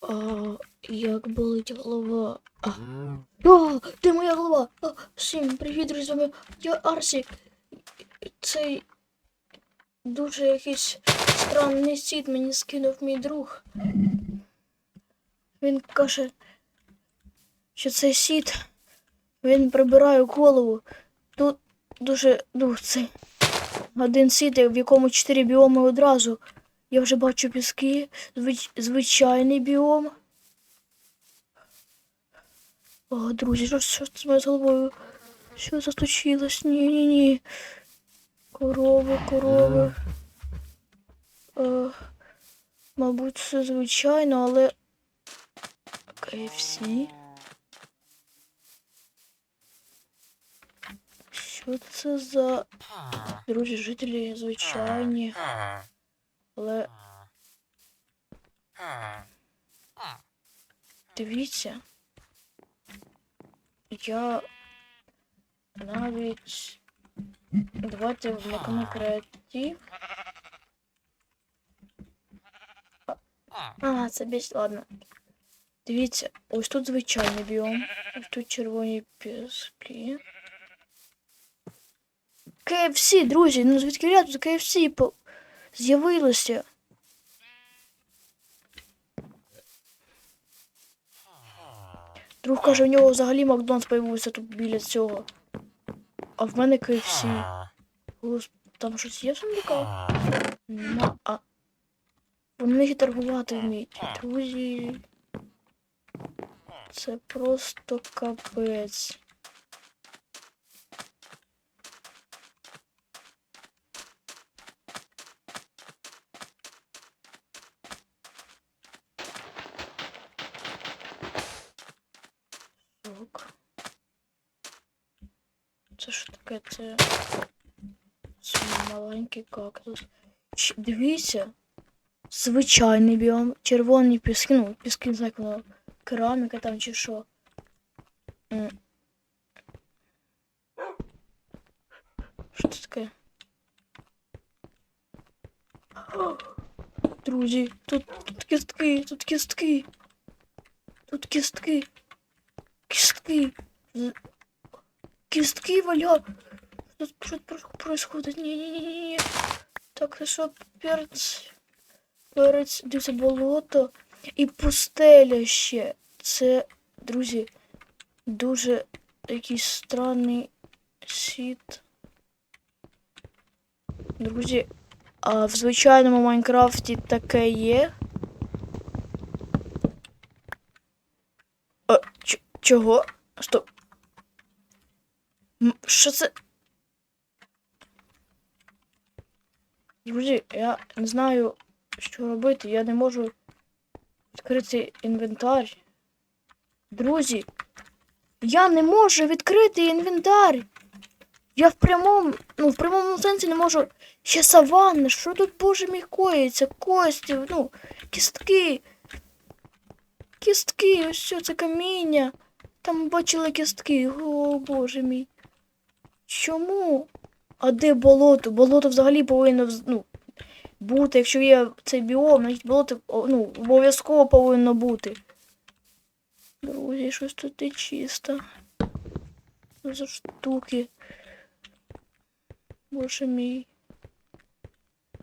А, як болить голова. А, а, де моя голова? А, всім привіт, друзі, я Арсі. Цей дуже якийсь странний світ мені скинув мій друг. Він каже, що цей світ, він прибирає голову. Тут дуже, ну, це один світ, в якому чотири біоми одразу. Я вже бачу піски, звич... звичайний біом. О, друзі, що, що з моєю головою? Що застучилось? Ні, ні, ні. Корови, корови. Е, мабуть, це звичайно, але. KFC. Що це за друзі, жителі звичайні, але дивіться. Я навіть давайте вмикнемо креатив. А, це більш ладно. Дивіться, ось тут звичайний біом, ось тут червоні піски. KFC, друзі, ну звідки я тут KFC по... з'явилося? Друг каже, у нього взагалі Макдональдс появився тут біля цього. А в мене KFC. Гос- Там щось є в сундуках? А. Вони торгувати вміють. Друзі. Це просто капець. Сок. Це що таке? Це. Маленький кактус. Дивіться. Звичайний біом. Червоні піски. Ну, піски, не знаю, воно. Кераміка там чи що. Що це таке? Друзі, тут, тут кістки, тут кістки. Тут кістки. Кістки. Кістки валя. Тут тут происходит? Ні-ні-ні. Так, що перець. Перець, дивіться, болото і пустеля ще. Це, друзі, дуже якийсь странний світ. Друзі, а в звичайному Майнкрафті таке є. А, чого? Стоп. Що це? Друзі, я не знаю, що робити. Я не можу відкрити інвентар. Друзі, я не можу відкрити інвентар. Я в прямому, ну, в прямому сенсі не можу. Ще саванна, що тут, боже мій, коїться? Кості, ну, кістки. Кістки, ось що це каміння. Там бачили кістки. О, боже мій. Чому? А де болото? Болото взагалі повинно ну, бути. Якщо є цей біом, значить болото ну, обов'язково повинно бути. Друзі, щось тут не чисто. За штуки? Боже мій.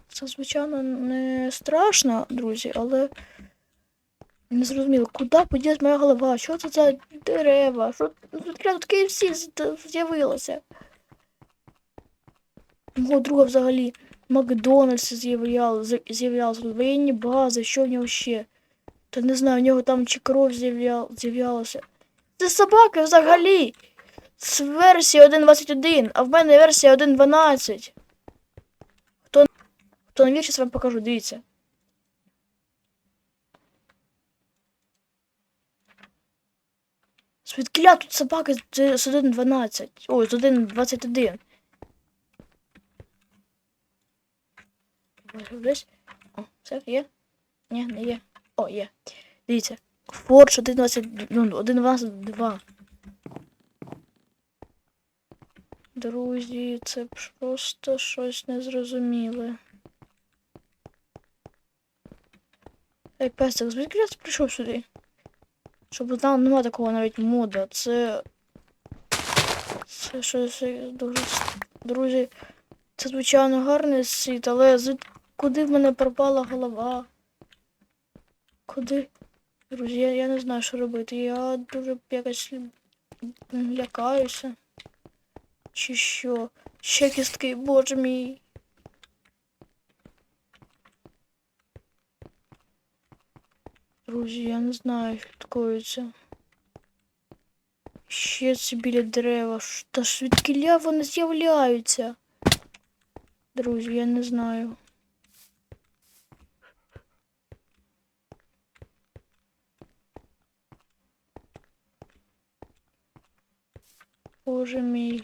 Це, звичайно, не страшно, друзі, але не зрозуміло, куди поділась моя голова? Що це за дерева? Що ну, тут з- з'явилося? Мого друга взагалі Макдональдс з'являв- з- з'являвся, воєнні бази, що в нього ще? Та не знаю, в нього там чи кров з'явля- з'являлася. Це собака взагалі! З версії 1.21, а в мене версія 1.12. Хто, хто не вірить, вам покажу, дивіться. Звідкиля тут собака з 1.12. Ой, з 1.21. Десь. О, все є? Ні, не є. О, є. Дивіться. Forge 1.20, ну, 1.22. Друзі, це просто щось незрозуміле. Так, песик, звідки я прийшов сюди? Щоб знали, нема такого навіть мода. Це. Це щось дуже. Друзі. Це звичайно гарний світ, але звід... куди в мене пропала голова? Куди? Друзі, я, я не знаю, що робити. Я дуже якось лякаюся. Чи що? Ще кістки, боже мій. Друзі, я не знаю, що такоїться. Ще це біля дерева. Та ж звідкіля вони з'являються. Друзі, я не знаю. Боже мій.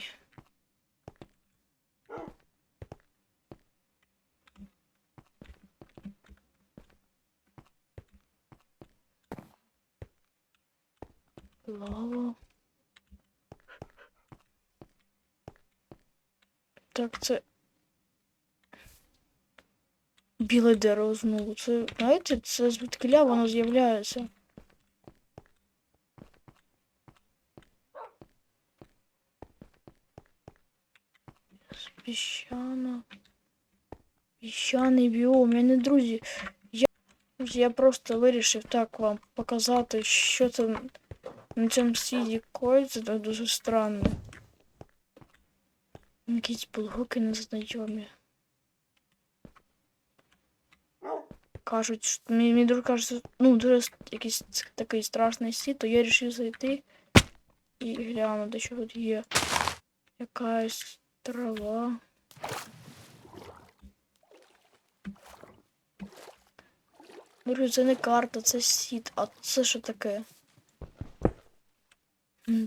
Лава. Так, це. Біле дерево знову. Це, знаєте, це звідкиля воно з'являється. Піщана. Піщаний біом. Я не друзі. Я, я просто вирішив так вам показати, що там на цьому світі коїться, це дуже странно. Якісь блоки незнайомі. Кажуть, що мій, мій друг каже, що, ну, дуже якийсь такий страшний світ, то я вирішив зайти і глянути, що тут є. Якась трава. Друзі, це не карта, це сіт. А це що таке?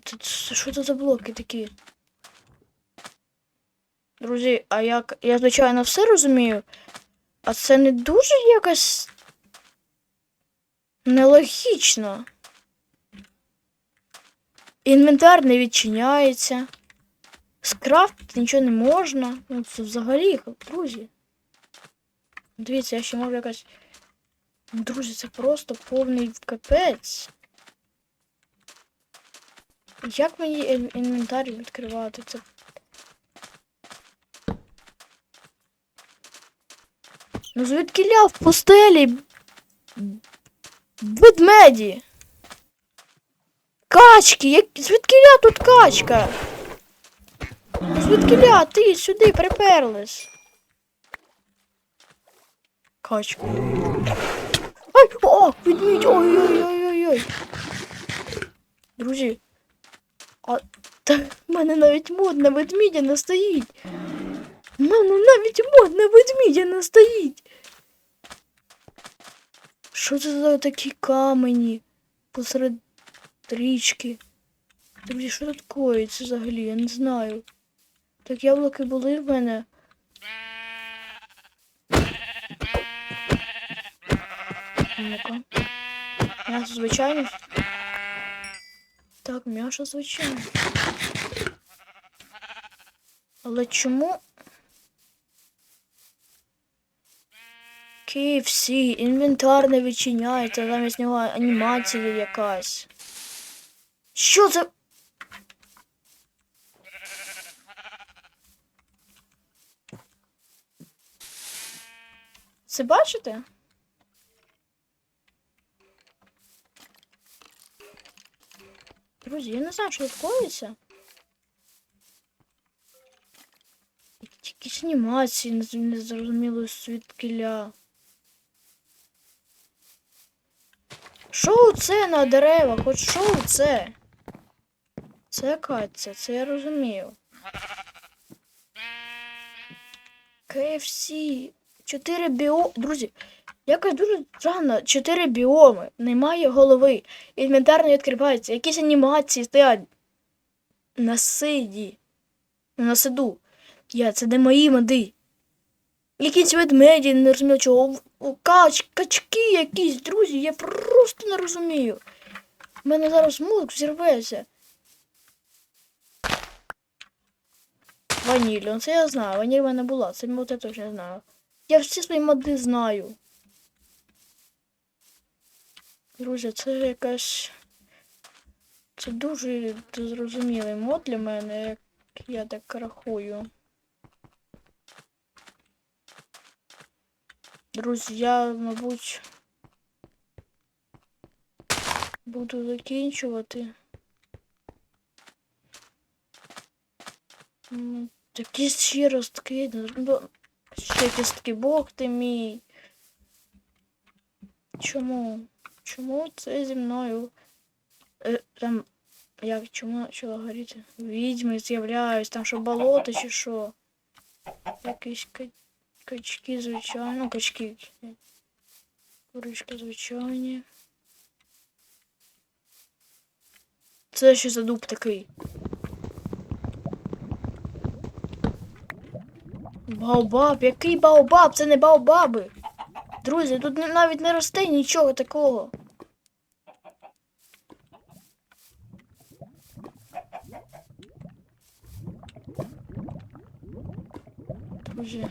Це що це за блоки такі? Друзі, а як. Я, звичайно, все розумію. А це не дуже якось. Нелогічно. Інвентар не відчиняється. Скрафтити нічого не можна. Ну, це взагалі, друзі. Дивіться, я ще можу якась. Друзі, це просто повний капець. Як мені інвентар відкривати? Це. Ну звідки ля в пустелі? Ведмеді. Качки! Як... Звідки ля тут качка? Звідки ля? Ти сюди приперлись. Качка. Ай! О! Ведмідь! Ой-ой-ой-ой-ой! Друзі. А та в мене навіть мод на ведмідя не стоїть. В мене навіть мод на ведмідя не стоїть. Що це за такі камені посеред річки? Друзі, що тут коїться взагалі? Я не знаю. Так яблуки були в мене. Ну-ка. М'ясо звичайне. Так, м'ясо звичайне. Але чому? KFC, інвентар не відчиняється, замість нього анімація якась. Що це? Це бачите? Друзі, я не знаю, що відкоїться. Якісь анімації нез- незрозуміло звідкиля. Що це на деревах? От що це? Це це? Це я розумію. KFC. Чотири біо... Друзі, якось дуже странно. Чотири біоми. Немає голови. Інвентар не відкривається. Якісь анімації стоять на сиді. На сиду. Я, це не мої моди. Якісь ведмеді, не розумію чого. Кач, качки якісь, друзі, я просто не розумію. У мене зараз мозок зірветься. Ваніль, ну це я знаю. Ваніль в мене була, це я точно знаю. Я всі свої моди знаю. Друзі, це якась. Це дуже зрозумілий мод для мене, як я так рахую. Друзі, я, мабуть, буду закінчувати. Такі ще ростки. Ще Бог ти мій. Чому? Чому це зі мною? Е, там. Як чому почало горіти? Відьми з'являюсь, там що болото чи що? Якісь ка- качки, звичайно. Ну, качки. Курочки звичайні. Це що за дуб такий? Баобаб, який баобаб? Це не баобаби. Друзі, тут навіть не росте нічого такого. Друзі,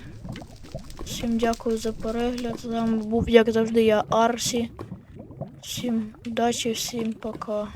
всім дякую за перегляд. З був, як завжди, я Арсі. Всім удачі, всім пока.